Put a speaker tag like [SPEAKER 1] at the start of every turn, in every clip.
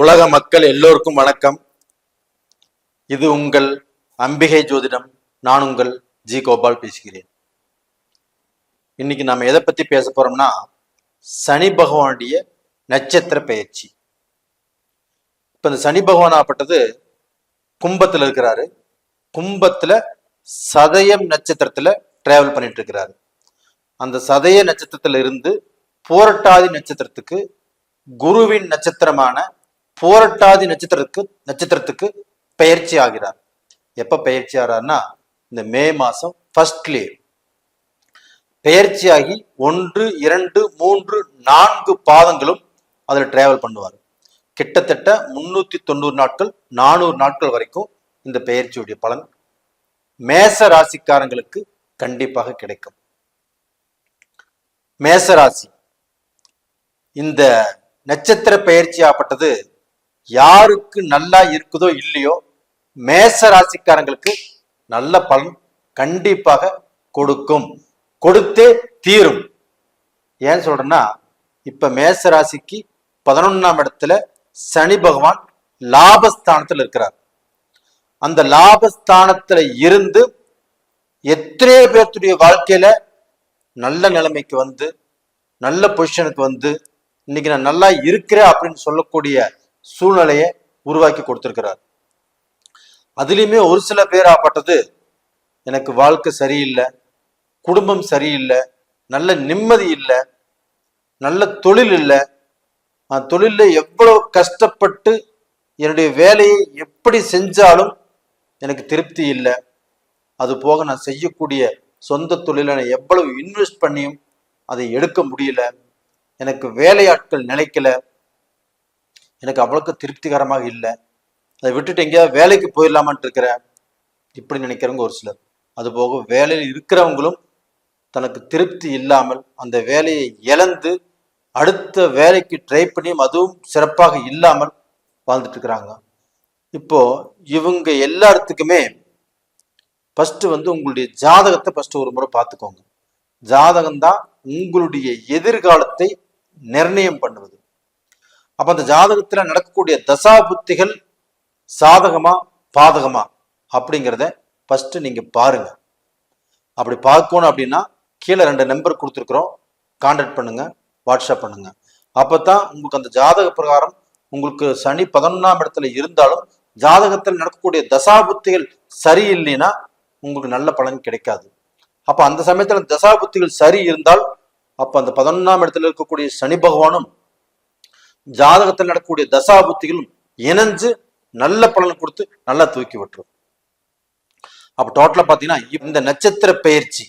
[SPEAKER 1] உலக மக்கள் எல்லோருக்கும் வணக்கம். இது உங்கள் அம்பிகை ஜோதிடம். நான் உங்கள் ஜி கோபால் பேசுகிறேன். இன்னைக்கு நம்ம எதை பத்தி பேச போறோம்னா சனி பகவானுடைய நட்சத்திர பெயர்ச்சி. இப்ப இந்த சனி பகவான் ஆப்பட்டது கும்பத்துல இருக்கிறாரு. கும்பத்துல சதயம் நட்சத்திரத்துல டிராவல் பண்ணிட்டு இருக்கிறாரு. அந்த சதய நட்சத்திரத்துல இருந்து போரட்டாதி நட்சத்திரத்துக்கு குருவின் நட்சத்திரமான போரட்டாதி நட்சத்திரத்துக்கு நட்சத்திரத்துக்கு பயிற்சி ஆகிறார். எப்ப பயிற்சி ஆகிறார்னா இந்த மே மாசம் ஃபர்ஸ்ட்லேயே பெயர்ச்சியாகி ஒன்று இரண்டு மூன்று நான்கு பாதங்களும் அதில் டிராவல் பண்ணுவார். கிட்டத்தட்ட முன்னூத்தி தொண்ணூறு நாட்கள் நானூறு நாட்கள் வரைக்கும் இந்த பெயர்ச்சியுடைய பலன் மேச ராசிக்காரங்களுக்கு கண்டிப்பாக கிடைக்கும். மேசராசி இந்த நட்சத்திர பெயர்ச்சியாப்பட்டது யாருக்கு நல்லா இருக்குதோ இல்லையோ மேச ராசிக்காரங்களுக்கு நல்ல பலன் கண்டிப்பாக கொடுக்கும். கொடுத்தே தீரும். ஏன் சொல்றேன்னா இப்ப மேச ராசிக்கு பதினொன்னாம் இடத்துல சனி பகவான் லாபஸ்தானத்தில் இருக்கிறார். அந்த லாபஸ்தானத்துல இருந்து எத்தனையோ பேர்த்துடைய வாழ்க்கையில நல்ல நிலைமைக்கு வந்து நல்ல பொசிஷனுக்கு வந்து இன்னைக்கு நான் நல்லா இருக்கிறேன் அப்படின்னு சொல்லக்கூடிய சூழ்நிலையை உருவாக்கி கொடுத்துருக்கிறார். அதுலேயுமே ஒரு சில பேர் ஆப்பட்டது எனக்கு வாழ்க்கை சரியில்லை குடும்பம் சரியில்லை நல்ல நிம்மதி இல்லை நல்ல தொழில் இல்லை. நான் தொழிலில் எவ்வளவு கஷ்டப்பட்டு என்னுடைய வேலையை எப்படி செஞ்சாலும் எனக்கு திருப்தி இல்லை. அது போக நான் செய்யக்கூடிய சொந்த தொழிலை நான் எவ்வளவு இன்வெஸ்ட் பண்ணியும் அதை எடுக்க முடியல. எனக்கு வேலையாட்கள் நிலைக்கல. எனக்கு அவ்வளோக்கு திருப்திகரமாக இல்லை. அதை விட்டுட்டு எங்கேயாவது வேலைக்கு போயிடலாமான்ட்டு இருக்கிறேன் இப்படி நினைக்கிறவங்க ஒரு சிலர். அது போக வேலையில் இருக்கிறவங்களும் தனக்கு திருப்தி இல்லாமல் அந்த வேலையை இழந்து அடுத்த வேலைக்கு ட்ரை பண்ணியும் அதுவும் சிறப்பாக இல்லாமல் வாழ்ந்துட்டு இருக்கிறாங்க. இப்போ இவங்க எல்லாத்துக்குமே ஃபர்ஸ்ட் வந்து உங்களுடைய ஜாதகத்தை ஃபர்ஸ்ட் ஒரு முறை பார்த்துக்கோங்க. ஜாதகம் தான் உங்களுடைய எதிர்காலத்தை நிர்ணயம் பண்ணுவது. அப்ப அந்த ஜாதகத்துல நடக்கக்கூடிய தசா புத்திகள் சாதகமா பாதகமா அப்படிங்கிறத ஃபர்ஸ்ட் நீங்க பாருங்க. அப்படி பார்க்கணும் அப்படின்னா கீழே ரெண்டு நம்பர் கொடுத்துருக்குறோம். கான்டாக்ட் பண்ணுங்க வாட்ஸ்அப் பண்ணுங்க. அப்பதான் உங்களுக்கு அந்த ஜாதக பிரகாரம் உங்களுக்கு சனி பதினொன்றாம் இடத்துல இருந்தாலும் ஜாதகத்தில் நடக்கக்கூடிய தசாபுத்திகள் சரியில்லைன்னா உங்களுக்கு நல்ல பலன் கிடைக்காது. அப்ப அந்த சமயத்தில் தசாபுத்திகள் சரி இருந்தால் அப்ப அந்த பதினொன்றாம் இடத்துல இருக்கக்கூடிய சனி பகவானும் ஜாதகத்தில் நடக்கக்கூடிய தசாபுத்திகளும் இணைஞ்சு நல்ல பலன் கொடுத்து நல்லா தூக்கி விட்டுரும். அப்ப டோட்டலா பாத்தீங்கன்னா இந்த நட்சத்திர பெயர்ச்சி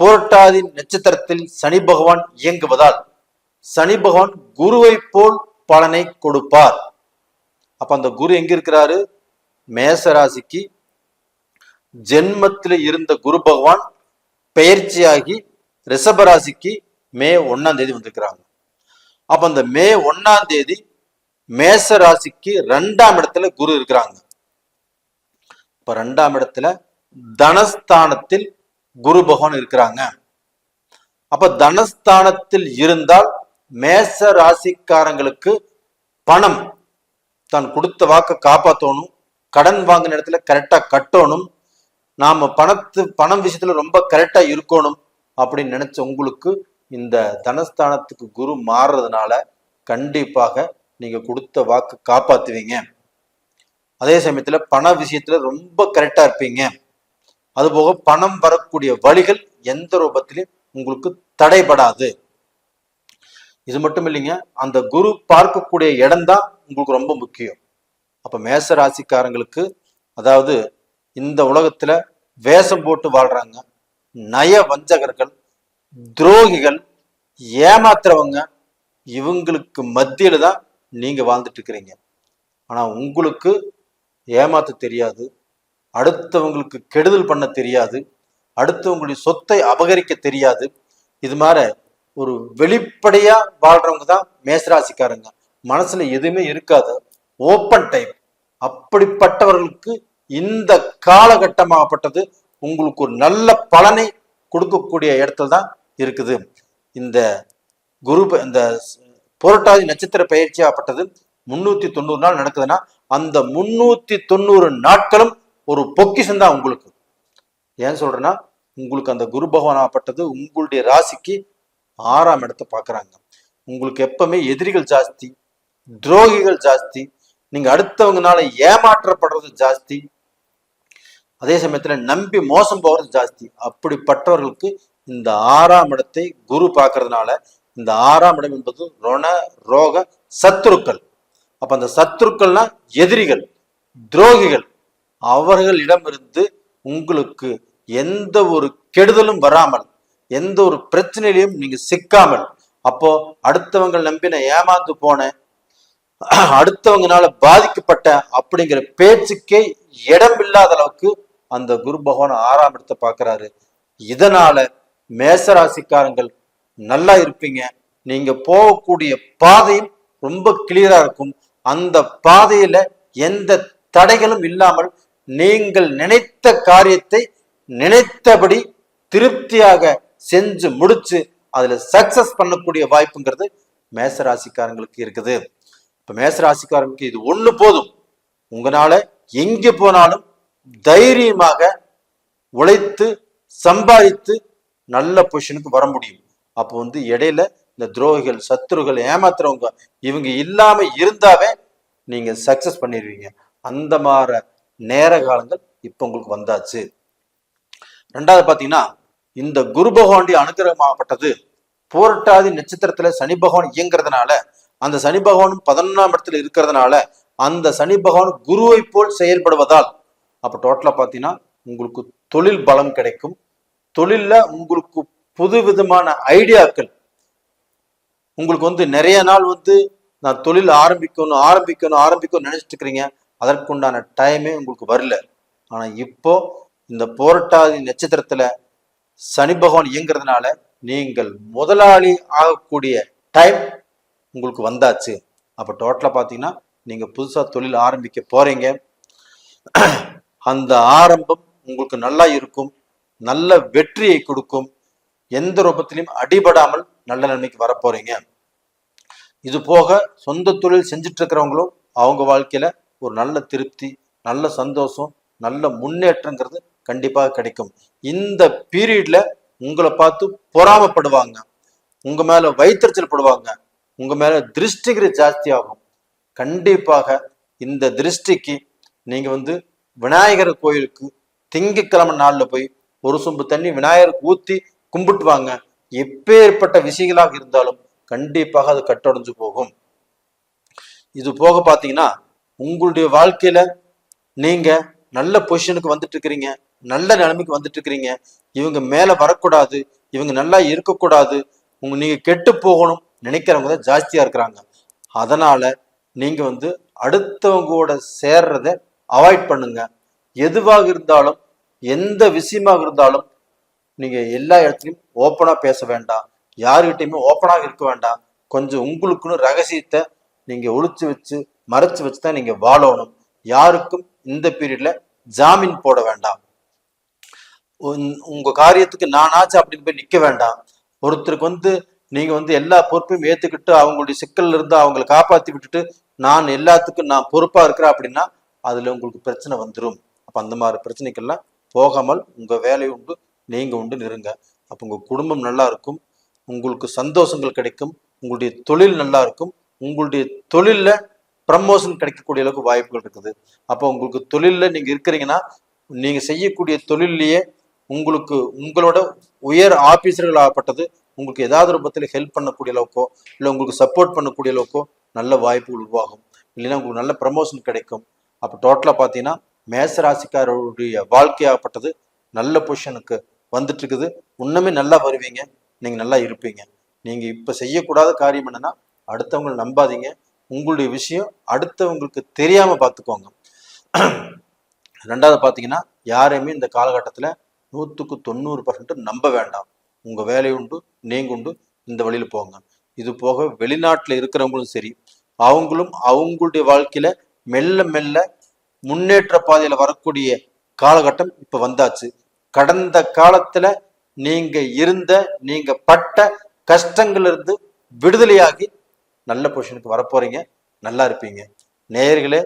[SPEAKER 1] புரட்டாதி நட்சத்திரத்தில் சனி பகவான் இயங்குவதால் சனி பகவான் குருவை போல் பலனை கொடுப்பார். அப்ப அந்த குரு எங்க இருக்கிறாரு? மேசராசிக்கு ஜென்மத்தில் இருந்த குரு பகவான் பெயர்ச்சியாகி ரிஷபராசிக்கு மே ஒன்னாம் தேதி வந்திருக்கிறாங்க. அப்ப அந்த மே ஒன்னாம் தேதி மேச ராசிக்கு ரெண்டாம் இடத்துல குரு இருக்கிறாங்க. இப்ப ரெண்டாம் இடத்துல தனஸ்தானத்தில் குரு பகவான் இருக்கிறாங்க. அப்ப தனஸ்தானத்தில் இருந்தால் மேச ராசிக்காரங்களுக்கு பணம் தான் கொடுத்த வாக்க காப்பாற்றணும் கடன் வாங்கின இடத்துல கரெக்டா கட்டணும் நாம பணத்து பணம் விஷயத்துல ரொம்ப கரெக்டா இருக்கணும் அப்படின்னு நினைச்ச உங்களுக்கு இந்த தனஸ்தானத்துக்கு குரு மாறுறதுனால கண்டிப்பாக நீங்க கொடுத்த வாக்கு காப்பாத்துவீங்க. அதே சமயத்துல பண விஷயத்துல ரொம்ப கரெக்டா இருப்பீங்க. அதுபோக பணம் வரக்கூடிய வழிகள் எந்த ரூபத்திலையும் உங்களுக்கு தடைபடாது. இது மட்டும் இல்லைங்க அந்த குரு பார்க்கக்கூடிய இடம் தான் உங்களுக்கு ரொம்ப முக்கியம். அப்ப மேச ராசிக்காரங்களுக்கு அதாவது இந்த உலகத்துல வேஷம் போட்டு வாழ்றாங்க நய வஞ்சகர்கள் துரோகிகள் ஏமாத்துறவங்க இவங்களுக்கு மத்தியில தான் நீங்க வாழ்ந்துட்டு இருக்கிறீங்க ஆனா உங்களுக்கு ஏமாத்த தெரியாது அடுத்தவங்களுக்கு கெடுதல் பண்ண தெரியாது அடுத்தவங்களுடைய சொத்தை அபகரிக்க தெரியாது. இது மாதிரி ஒரு வெளிப்படையா வாழ்றவங்க தான் மேசராசிக்காரங்க. மனசுல எதுவுமே இருக்காது. ஓப்பன் டைப் அப்படிப்பட்டவர்களுக்கு இந்த காலகட்டமாகப்பட்டது உங்களுக்கு ஒரு நல்ல பலனை கொடுக்கக்கூடிய இடத்துல தான் இருக்குது. இந்த குரு இந்த புரட்டாதி நட்சத்திர பயிற்சியாகப்பட்டது முன்னூத்தி தொண்ணூறு நாள் நடக்குதுன்னா அந்த முன்னூத்தி தொண்ணூறு நாட்களும் ஒரு பொக்கிஷம் தான் உங்களுக்கு. ஏன் சொல்றேன்னா உங்களுக்கு அந்த குரு பகவான் ஆப்பட்டது உங்களுடைய ராசிக்கு ஆறாம் இடத்தை பார்க்கறாங்க. உங்களுக்கு எப்பவுமே எதிரிகள் ஜாஸ்தி துரோகிகள் ஜாஸ்தி நீங்க அடுத்தவங்கனால ஏமாற்றப்படுறது ஜாஸ்தி அதே சமயத்துல நம்பி மோசம் போகிறது ஜாஸ்தி. அப்படிப்பட்டவர்களுக்கு இந்த ஆறாம் இடத்தை குரு பார்க்கறதுனால இந்த ஆறாம் இடம் என்பது ரொண ரோக சத்துருக்கள். அப்ப அந்த சத்துருக்கள்னா எதிரிகள் துரோகிகள். அவர்களிடமிருந்து உங்களுக்கு எந்த ஒரு கெடுதலும் வராமல் எந்த ஒரு பிரச்சனையிலையும் நீங்க சிக்காமல் அப்போ அடுத்தவங்க நம்பின ஏமாந்து போன அடுத்தவங்கனால பாதிக்கப்பட்ட அப்படிங்கிற பேச்சுக்கே இடம் இல்லாத அளவுக்கு அந்த குரு பகவான் ஆறாம் இடத்தை பார்க்கிறாரு. இதனால மேசராசிக்காரங்கள் நல்லா இருப்பீங்க. நீங்க போகக்கூடிய பாதையும் ரொம்ப கிளியரா இருக்கும். அந்த பாதையில எந்த தடைகளும் இல்லாமல் நீங்கள் நினைத்த காரியத்தை நினைத்தபடி திருப்தியாக செஞ்சு முடிச்சு அதுல சக்சஸ் பண்ணக்கூடிய வாய்ப்புங்கிறது மேசராசிக்காரங்களுக்கு இருக்குது. இப்ப மேசராசிக்காரங்களுக்கு இது ஒண்ணு போதும். உங்களால எங்க போனாலும் தைரியமாக உழைத்து சம்பாதித்து நல்ல பொசிஷனுக்கு வர முடியும். அப்போ வந்து இடையில இந்த துரோகிகள் சத்துருகள் ஏமாத்துறவங்க இவங்க இல்லாம இருந்தாவே நீங்க சக்சஸ் பண்ணிடுவீங்க. அந்த மாதிரி நேர காலங்கள் இப்ப உங்களுக்கு வந்தாச்சு. ரெண்டாவது பாத்தீங்கன்னா இந்த குரு பகவானுடைய அனுகிரகமாகப்பட்டது. போரட்டாதி நட்சத்திரத்துல சனி பகவான் இயங்குறதுனால அந்த சனி பகவானும் பதினொன்றாம் இடத்துல இருக்கிறதுனால அந்த சனி பகவான் குருவை போல் செயல்படுவதால் அப்ப டோட்டலா பாத்தீங்கன்னா உங்களுக்கு தொழில் பலம் கிடைக்கும். தொழில்ல உங்களுக்கு புது விதமான ஐடியாக்கள். உங்களுக்கு வந்து நிறைய நாள் வந்து நான் தொழில் ஆரம்பிக்கணும் ஆரம்பிக்கணும் ஆரம்பிக்கணும் நினைச்சிட்டு இருக்கிறீங்க அதற்குண்டான டைமே உங்களுக்கு வரல. ஆனா இப்போ இந்த போராட்டாதி நட்சத்திரத்துல சனி பகவான் இயங்குறதுனால நீங்கள் முதலாளி ஆகக்கூடிய டைம் உங்களுக்கு வந்தாச்சு. அப்போ டோட்டலாக பார்த்தீங்கன்னா நீங்கள் புதுசாக தொழில் ஆரம்பிக்க போகிறீங்க அந்த ஆரம்பம் உங்களுக்கு நல்லா இருக்கும். நல்ல வெற்றியை கொடுக்கும் எந்த ரூபத்திலையும் அடிபடாமல் நல்ல நிலைமைக்கு வரப்போறீங்க. இது போக சொந்த தொழில் செஞ்சுட்டு இருக்கிறவங்களும் அவங்க வாழ்க்கையில ஒரு நல்ல திருப்தி நல்ல சந்தோஷம் நல்ல முன்னேற்றங்கிறது கண்டிப்பாக கிடைக்கும். இந்த பீரியட்ல உங்களை பார்த்து பொறாமப்படுவாங்க. உங்க மேல வைத்தறிச்சல் படுவாங்க. உங்க மேல திருஷ்டிகிரி ஜாஸ்தி ஆகும் கண்டிப்பாக இந்த திருஷ்டிக்கு நீங்க வந்து விநாயகர் கோயிலுக்கு திங்கட்கிழமை நாள்ல போய் ஒரு சொம்பு தண்ணி விநாயகருக்கு ஊத்தி கும்பிட்டுவாங்க. எப்பேற்பட்ட விஷயங்களாக இருந்தாலும் கண்டிப்பாக அது கட்டடைஞ்சு போகும். இது போக பார்த்தீங்கன்னா உங்களுடைய வாழ்க்கையில நீங்க நல்ல பொசிஷனுக்கு வந்துட்டு இருக்கிறீங்க. நல்ல நிலைமைக்கு வந்துட்டு இருக்கிறீங்க. இவங்க மேல வரக்கூடாது. இவங்க நல்லா இருக்கக்கூடாது. உங்க நீங்க கெட்டு போகணும் நினைக்கிறவங்க தான் ஜாஸ்தியா இருக்கிறாங்க. அதனால நீங்க வந்து அடுத்தவங்களோட சேர்றத அவாய்ட் பண்ணுங்க. எதுவாக இருந்தாலும் எந்த விஷயமாக இருந்தாலும் நீங்க எல்லா இடத்துலையும் ஓப்பனா பேச வேண்டாம். யாருகிட்டயுமே ஓப்பனாக இருக்க வேண்டாம். கொஞ்சம் உங்களுக்குன்னு ரகசியத்தை நீங்க ஒழிச்சு வச்சு மறைச்சு வச்சு தான் நீங்க வாழணும். யாருக்கும் இந்த பீரியட்ல ஜாமீன் போட வேண்டாம். உன்- உங்க காரியத்துக்கு நானாச்சு அப்படின்னு போய் நிக்க வேண்டாம். ஒருத்தருக்கு வந்து நீங்க வந்து எல்லா பொறுப்பையும் ஏத்துக்கிட்டு அவங்களுடைய சிக்கல்ல இருந்து அவங்கள காப்பாத்தி விட்டுட்டு நான் எல்லாத்துக்கும் நான் பொறுப்பா இருக்கிறேன் அப்படின்னா அதுல உங்களுக்கு பிரச்சனை வந்துடும் அப்ப அந்த மாதிரி பிரச்சனைக்கெல்லாம் போகாமல் உங்கள் வேலை உண்டு நீங்கள் உண்டு நெருங்க. அப்போ உங்கள் குடும்பம் நல்லா இருக்கும் உங்களுக்கு சந்தோஷங்கள் கிடைக்கும் உங்களுடைய தொழில் நல்லா இருக்கும் உங்களுடைய தொழிலில் ப்ரமோஷன் கிடைக்கக்கூடிய அளவுக்கு வாய்ப்புகள் இருக்குது. அப்போ உங்களுக்கு தொழிலில் நீங்கள் இருக்கிறீங்கன்னா நீங்கள் செய்யக்கூடிய தொழிலையே உங்களுக்கு உங்களோட உயர் ஆபீசர்கள் ஆகப்பட்டது உங்களுக்கு ஏதாவது ரூபத்தில் ஹெல்ப் பண்ணக்கூடிய அளவுக்கோ இல்லை உங்களுக்கு சப்போர்ட் பண்ணக்கூடிய அளவுக்கோ நல்ல வாய்ப்புகள் உருவாகும். இல்லைன்னா உங்களுக்கு நல்ல ப்ரமோஷன் கிடைக்கும். அப்போ டோட்டலாக பார்த்தீங்கன்னா மேசராசிக்காரருடைய வாழ்க்கையாகப்பட்டது. நல்ல பொசிஷனுக்கு வந்துட்டு இருக்குது இன்னுமே நல்லா வருவீங்க. நீங்கள் நல்லா இருப்பீங்க. நீங்கள் இப்போ செய்யக்கூடாத காரியம் என்னன்னா அடுத்தவங்களை நம்பாதீங்க. உங்களுடைய விஷயம் அடுத்தவங்களுக்கு தெரியாமல் பார்த்துக்கோங்க ரெண்டாவது பார்த்தீங்கன்னா யாரையுமே இந்த காலகட்டத்தில் நூற்றுக்கு தொண்ணூறு பர்சன்ட் நம்ப வேண்டாம். உங்கள் வேலை உண்டு நீங்கள் உண்டு இந்த வழியில் போங்க. இது போக வெளிநாட்டில் இருக்கிறவங்களும் சரி அவங்களும் அவங்களுடைய வாழ்க்கையில மெல்ல மெல்ல முன்னேற்ற பாதையில வரக்கூடிய காலகட்டம் இப்ப வந்தாச்சு. கடந்த காலத்துல நீங்க இருந்த நீங்க பட்ட கஷ்டங்கள்ல இருந்து விடுதலையாகி நல்ல பொசிஷனுக்கு வரப்போறீங்க. நல்லா இருப்பீங்க. நேயர்களே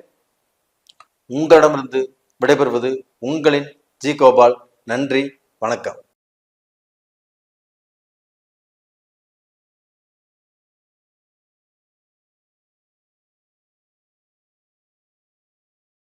[SPEAKER 1] உங்களிடமிருந்து விடைபெறுவது உங்களின் ஜி கோபால். நன்றி வணக்கம்.